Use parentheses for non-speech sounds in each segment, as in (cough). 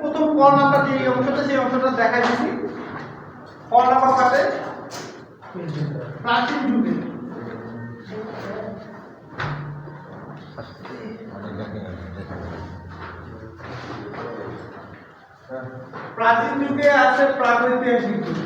প্রথম ক নাম্বার যে অংশটা, সেই অংশটা দেখা দিচ্ছি ক নাম্বার পাবে প্রাচীন যুগে। প্রাচীন যুগে আছে প্রাগৈতিহাসিক যুগ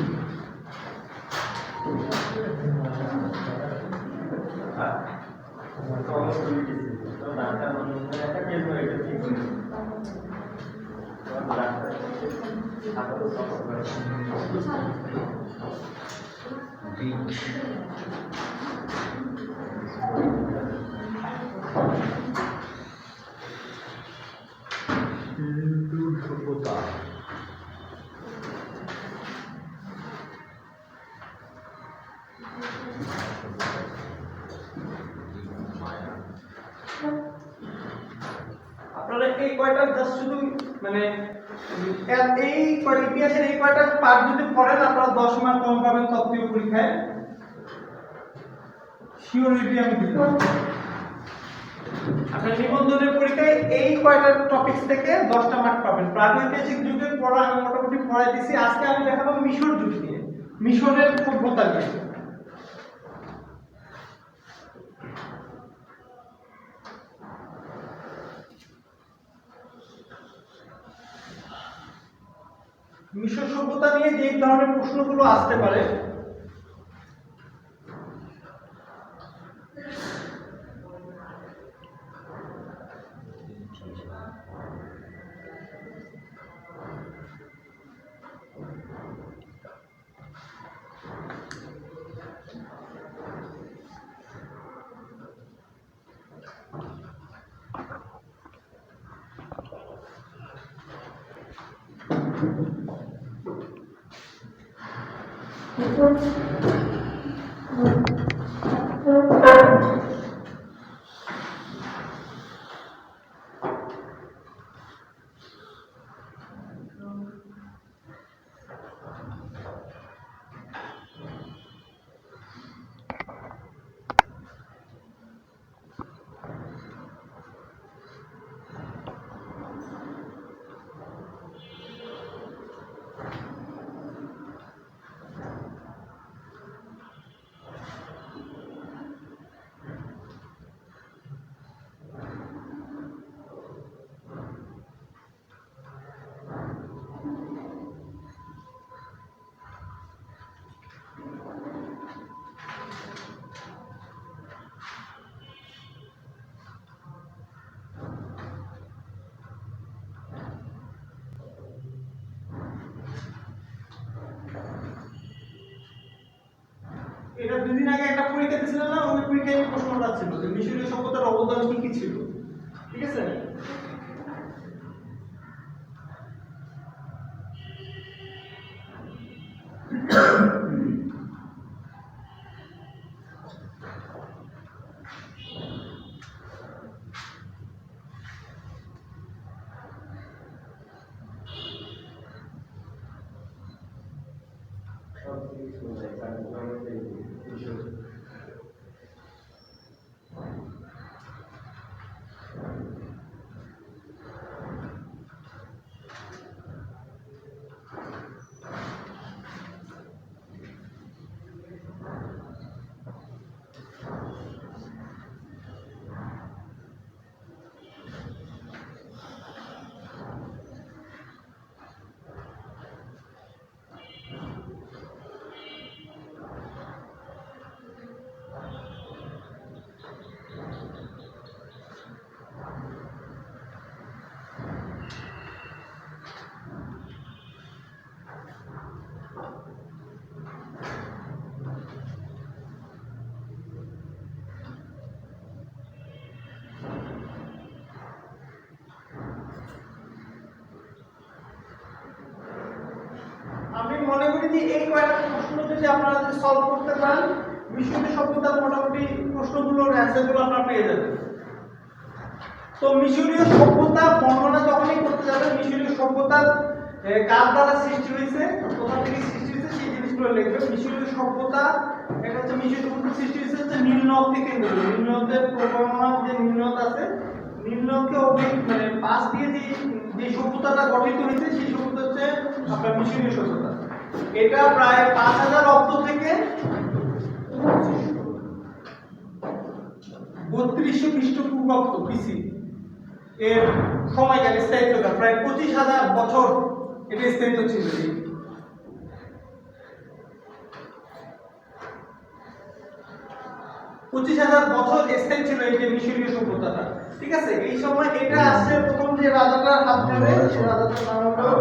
আপনারা এই কয়টা জাস্ট শুধু মানে এই ইতিহাসের এই কয়টা পাঠ যদি পড়েন আপনারা দশ মার্ক কম পাবেন, তত্ত্বীয় পরীক্ষায়। শিওরিটি আমি দিলাম আপনার নিবন্ধনের পরীক্ষায় এই কয়টা টপিক থেকে দশটা মার্ক পাবেন। প্রাগৈতিহাসিক যুগের পড়া আমি মোটামুটি পড়াই দিছি আজকে আমি দেখাবো মিশর যুগ নিয়ে। মিশরের সভ্যতা নিয়ে। সভ্যতা নিয়ে যে ধরনের প্রশ্নগুলো আসতে পারে দুদিন আগে একটা পরীক্ষা দিয়েছিলাম না ওই পরীক্ষায় প্রশ্নটা ছিল যে মিশরীয় সভ্যতার অবদান কি কি ছিল ঠিক আছে আমি মনে করি যে এই কয়েকটা প্রশ্ন যদি আপনারা যদি সলভ করতে পারেন মিশরীয় সভ্যতার মোটামুটি প্রশ্নগুলোর অ্যান্সারগুলো আপনারা পেয়ে যাবেন। তো মিশরীয় সভ্যতা বর্ণনা যখনই করতে যাবেন, মিশরীয় সভ্যতার কার দ্বারা সৃষ্টি হয়েছে? কোথা থেকে সৃষ্টি হয়েছে, সেই জিনিসগুলো লিখবে মিশরীয় সভ্যতা, এটা হচ্ছে মিশরীয় সভ্যতা সৃষ্টি হয়েছে হচ্ছে নীলনদ থেকে নীলনদের প্রবহমান যে নীলনদ আছে নীলনদকে মানে পাশ দিয়ে যে যে সভ্যতাটা গঠিত হয়েছে, সেই সভ্যতা হচ্ছে আপনার মিশরীয় সভ্যতা। এটা প্রায় পাঁচ হাজার অব্দ থেকে বত্রিশশো খ্রিস্টপূর্বাব্দ বিসি এর সময়কাল স্থায়িত্বটা প্রায় পঁচিশ হাজার বছর এটা স্থায়িত্ব ছিল। পঁচিশ হাজার বছর স্থায়ী ছিল এই যে মিশরীয় সভ্যতাটা, ঠিক আছে? এই সময় এটা আসছে প্রথম যে রাজাটার হাত ধরে সেই রাজাটার নাম হলো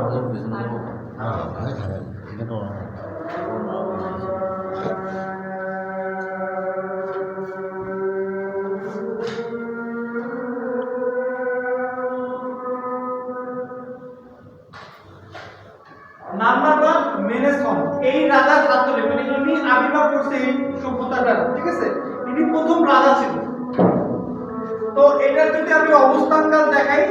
নাম্বার ওয়ান মেনেসন এই হাত ধরে মানে ইনি আবির্ভাব করছে এই সভ্যতাটার ঠিক আছে? ইনি প্রথম রাজা ছিল তো এটার যদি আমি অবস্থানকাল দেখাই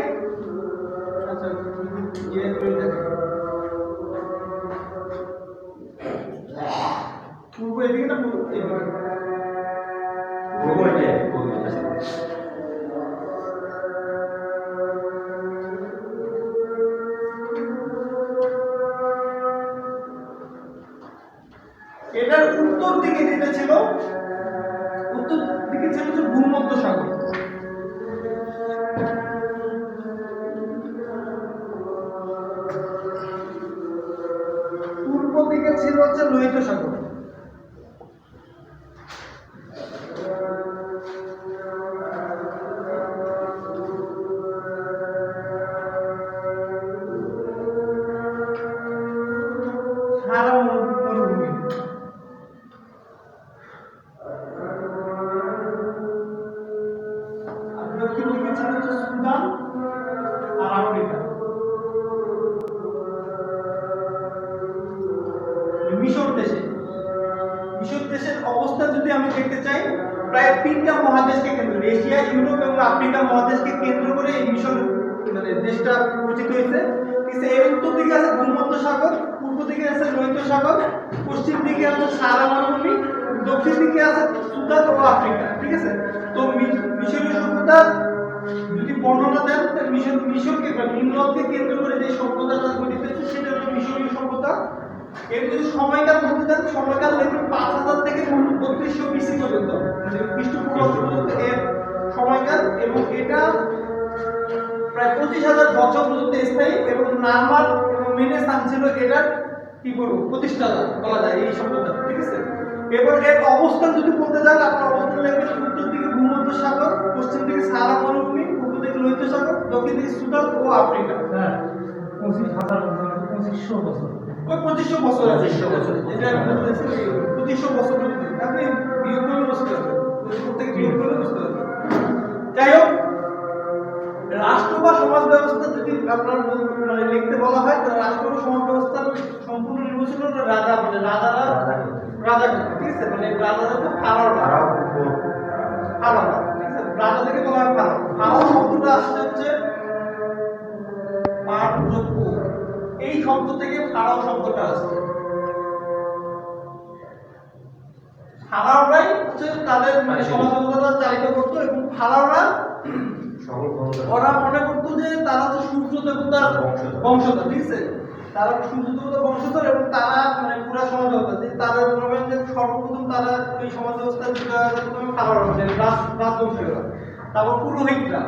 অবস্থা যদি আমি দেখতে চাই, প্রায় তিনটা মহাদেশকে কেন্দ্র এশিয়া, ইউরোপ এবং আফ্রিকা মহাদেশকে কেন্দ্র করে এই মিশর মানে দেশটা গঠিত হয়েছে। এর উত্তর দিকে আছে ভূমধ্য সাগর, পূর্ব দিকে আছে লোহিত সাগর, পশ্চিম দিকে আছে সারা মরুভূমি, দক্ষিণ দিকে আছে সুদান ও আফ্রিকা, ঠিক আছে? তো মিশরীয় সভ্যতা যদি বর্ণনা দেন মিশর মিশরকে নিম্নকে কেন্দ্র করে যে সভ্যতাটা গঠিত হয়েছে, সেটা হলো মিশরীয় সভ্যতা। এর যদি সময়কাল বলতে চান, সময়কাল দেখবেন নার্মাল এবং মেনে স্থান ছিল এটার কি বলব? প্রতিষ্ঠাতা বলা যায় এই শব্দটা ঠিক আছে? এবার এর অবস্থান যদি বলতে যান আপনার অবস্থান লাগবে উত্তর দিকে ভূমধ্য সাগর পশ্চিম দিকে সারা মরুভূমি পূর্ব দিকে লোহিত সাগর দক্ষিণ দিকে সুদান ও আফ্রিকা। হ্যাঁ পঁচিশ হাজার বছর পঁচিশশো বছর। ওই পঁচিশশো বছর আছে। বছর। যেটা তাদের মানে সমাজ চালিত করতো এবং ফারাওরা ওরা মনে করতো যে তারা তো সূর্য দেবতার বংশধর। ঠিক আছে? তারা সূর্য দেবতার বংশধর এবং তারা মানে পুরা সমাজ ব্যবস্থা যে তারা মনে যে সর্বপ্রথম তারা এই সমাজ ব্যবস্থা প্রথমে মানে রাজ রাজবংশীয়রা তারপর পুরোহিতরা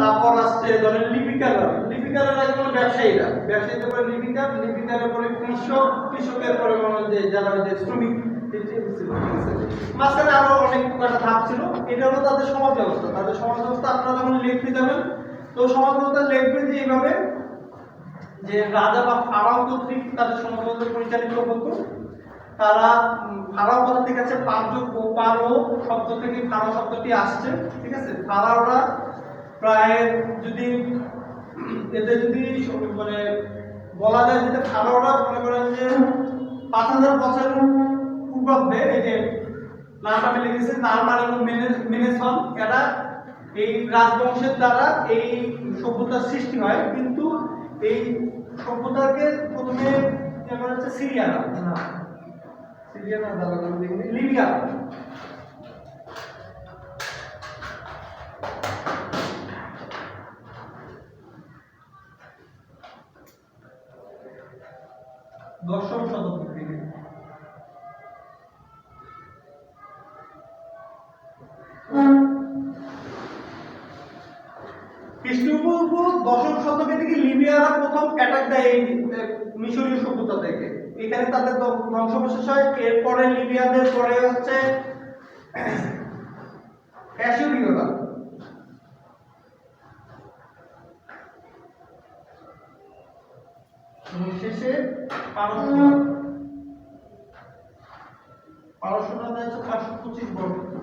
তারপর আসছে ধরেন লিপিকাররা লিপিকাররা আগে মানে ব্যবসায়ীরা। ব্যবসায়ীদের পরে লিপিকার লিপিকারের পরে কৃষক কৃষকের পরে মনে যে যারা ওই যে শ্রমিক। ঠিক? মাঝখানে আরও অনেক কটা ধাপ ছিল। এটা হলো তাদের সমাজ ব্যবস্থা তাদের সমাজ ব্যবস্থা আপনারা যখন লিখতে যাবেন, তো সমাজ ব্যবস্থা লিখবেন যে এইভাবে যে রাজা বা ফারাও কর্তৃক তাদের সমাজ ব্যবস্থা পরিচালিত হতো। তারা ফারাও কথা থেকে আছে পাঁচ পারো শব্দ থেকে ফারাও শব্দটি আসছে, ঠিক আছে? ফারাওরা প্রায় যদি এতে যদি মানে বলা যায় যে ফারাওরা মনে করেন যে পাঁচ হাজার বছর কুকদের এই যে লাল নামে লিখেছে নারমান এবং মেনেসন এরা এই রাজবংশের দ্বারা এই সভ্যতার সৃষ্টি হয় কিন্তু এই সভ্যতাকে প্রথমে হচ্ছে সিরিয়ানা। লিবিয়া। দশম শতক থেকে প্রথম অ্যাটাক দেয় এই মিশরীয় সভ্যতা থেকে। এখানে তাদের ধ্বং- ধ্বংসাবশেষ হয়, এরপরে লিবিয়াদের, পরে হচ্ছে (clears throat) অ্যাসিরীয়রা। শেষে পারস্যরা পারস্যরা হচ্ছে পাঁচশো পঁচিশ বর্গ।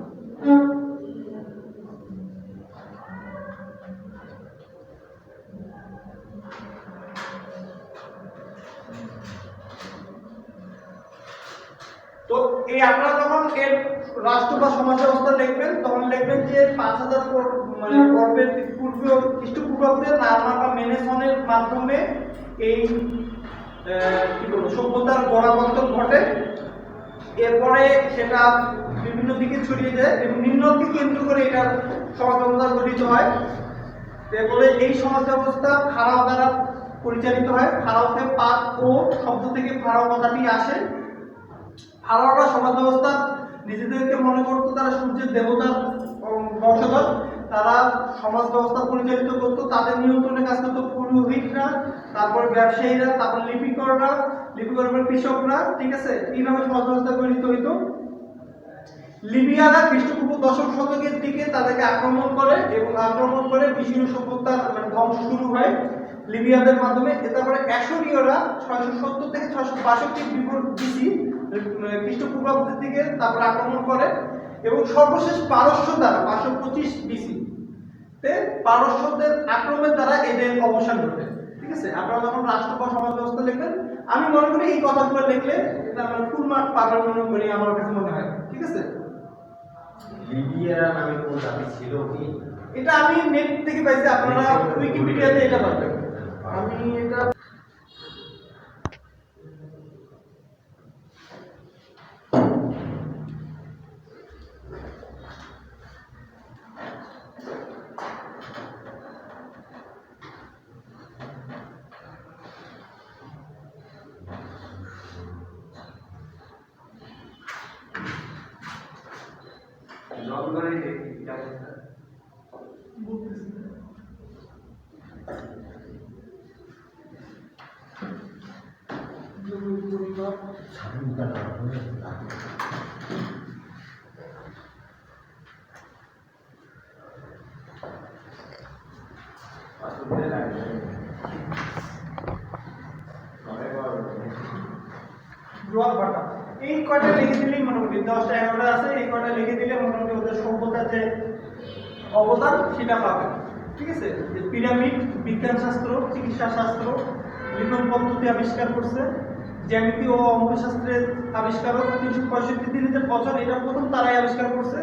এই আপনারা যখন এর রাষ্ট্র বা সমাজ ব্যবস্থা লিখবেন, তখন লিখবেন যে পাঁচ হাজার মানে পর্বের পূর্বে খ্রিস্টপূর্বাব্দে নার্মা বা মেনেসনের মাধ্যমে এই কি বলব, সভ্যতার গোড়াপত্তন ঘটে। এরপরে সেটা বিভিন্ন দিকে ছড়িয়ে যায় এবং নিম্নকে কেন্দ্র করে এটার সমাজ ব্যবস্থা গঠিত হয়। এরপরে এই সমাজ ব্যবস্থা ফারাও দ্বারা পরিচালিত হয়। ফারাওতে পাক ও শব্দ থেকে ফারাও কথাটি আসে। ফারাওরা সমাজ ব্যবস্থা নিজেদেরকে মনে করতো তারা সূর্যের দেবতার বংশধর, তারা সমাজ ব্যবস্থা পরিচালিত করতো, তাদের নিয়ন্ত্রণে কাজ করতো পুরোহিতরা, তারপর ব্যবসায়ীরা, তারপর লিপিকররা পর কৃষকরা, ঠিক আছে? এইভাবে সমাজ ব্যবস্থা গঠিত হইতো। লিবিয়ারা খ্রিস্টপূর্ব দশম শতকের দিকে তাদেরকে আক্রমণ করে এবং আক্রমণ করে মিশরীয় সভ্যতার মানে ধ্বংস শুরু হয় লিবিয়াদের মাধ্যমে। তারপরে অ্যাশরীয়রা ছয়শো সত্তর থেকে ছয়শো বাষট্টি বিসি খ্রিস্টপূর্বাব্দের দিকে তারপরে আক্রমণ করে এবং সর্বশেষ পারস্য দ্বারা পাঁচশো পঁচিশ বিসি তে পারস্যদের আক্রমণের দ্বারা এদের অবসান ঘটে। ঠিক আছে? আপনারা যখন রাষ্ট্র বা সমাজ ব্যবস্থা লিখবেন আমি মনে করি এই কথাগুলো লিখলে এটা আমার ফুল মার্ক পাবেন মনে করি আমার কাছে মনে হয়। ঠিক আছে? লিবিয়া নামে কোন জাতি ছিল কি? এটা আমি নেট থেকে পাইছি আপনারা উইকিপিডিয়াতে এটা পাবেন। আমি এটা জলগণের একটি ব্যবস্থা পাথর লাগে অনেক বড় জোয়ার ভাটা এই কয়টা লিখে দিলেই মোটামুটি, দশটা, এগারোটা আছে, এই কয়টা লিখে দিলে মোটামুটি ওদের সভ্যতার যে অবদান, সেটা পাবে। ঠিক আছে? পিরামিড বিজ্ঞান শাস্ত্র, চিকিৎসা শাস্ত্র, লিখন পদ্ধতি আবিষ্কার করছে। জ্যামিতি ও অঙ্কশাস্ত্রের আবিষ্কারক তিনশো পঁয়ষট্টি দিনের বছর এটা প্রথম তারাই আবিষ্কার করছে।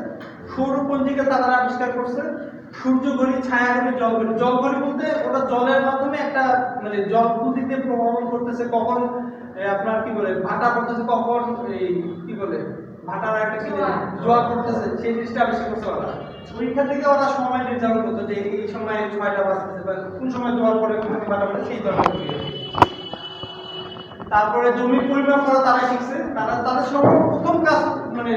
সৌরপঞ্জিকা তারা আবিষ্কার করছে। সূর্য ঘড়ি, ছায়া ঘড়ি, জল ঘড়ি। জল ঘড়ি বলতে ওটা জলের মাধ্যমে একটা মানে জল গতিতে প্রভাবন করতেছে, কখন আপনার কি বলে, ভাটা পড়তেছে কখন, এই, কি বলে তারপরে জমি পরিমাপ করা তারা শিখছে। তারা, তাদের প্রথম কাজ মানে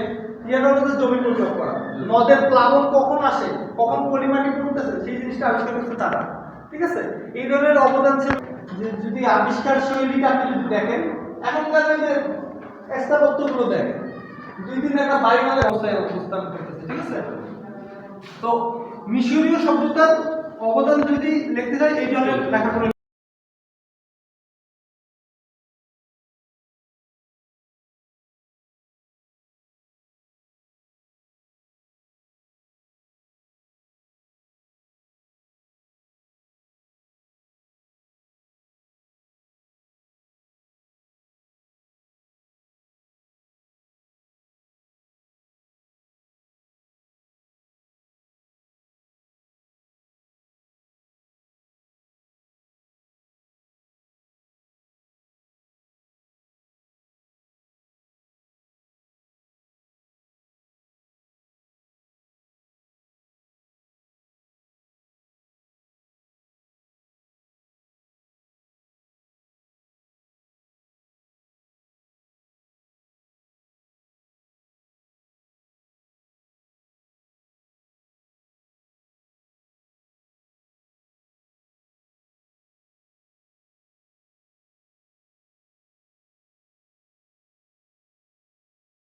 ইয়েটা যে জমি পরিমাপ করা। নদের প্লাবন কখন আসে, কখন পরিমাটি পড়তেছে সেই জিনিসটা আবিষ্কার করছে তারা। ঠিক আছে? এই ধরনের অবদান ছিল। যে যদি আবিষ্কার শৈলীটা আপনি যদি দেখেন, এখনকার স্থাপত্যগুলো দেখেন ঠিক আছে? তো মিশরীয় সভ্যতার অবদান যদি লিখতে চাই এই ধরনের লেখাগুলো